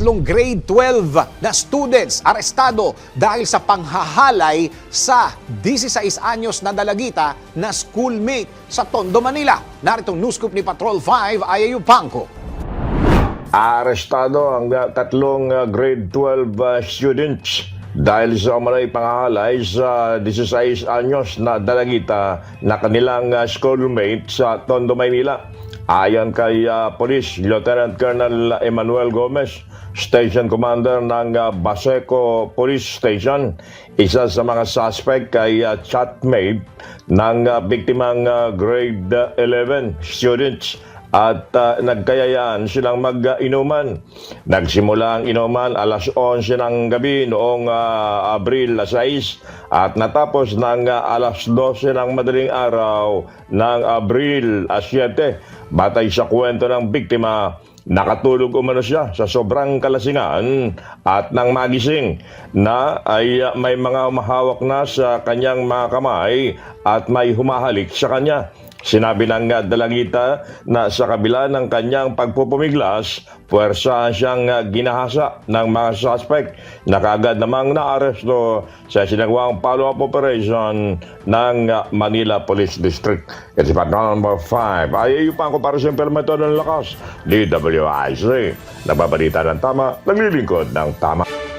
tatlong grade 12 na students arestado dahil sa panghahalay sa 16 anyos na dalagita na schoolmate sa Tondo, Manila. Naritong news scoop ni Patrol 5, Ayayu Pangko. Arestado ang tatlong uh, grade 12 uh, students dahil sa umalay panghahalay sa 16 anyos na dalagita na kanilang uh, schoolmate sa Tondo, Maynila. Ayon kay uh, Police Lieutenant Colonel Emmanuel Gomez, Station Commander ng uh, Baseco Police Station, isa sa mga suspect kay uh, chatmate ng uh, biktimang uh, grade uh, 11 students at uh, nagkayayaan silang mag-inuman. Nagsimula ang inuman alas 11 ng gabi noong uh, Abril 6 at natapos ng uh, alas 12 ng madaling araw ng Abril 7. Batay sa kwento ng biktima, nakatulog umano siya sa sobrang kalasingan at nang magising na ay uh, may mga umahawak na sa kanyang mga kamay at may humahalik sa kanya. Sinabi ng dalagita na sa kabila ng kanyang pagpupumiglas, puwersa siyang uh, ginahasa ng mga suspect na kagad namang naaresto sa sinagawang follow-up operation ng uh, Manila Police District. Kasi pa number 5, ay pa ang komparasyon permito ng lakas, DWIC. Nagbabalita ng tama, naglilingkod ng tama.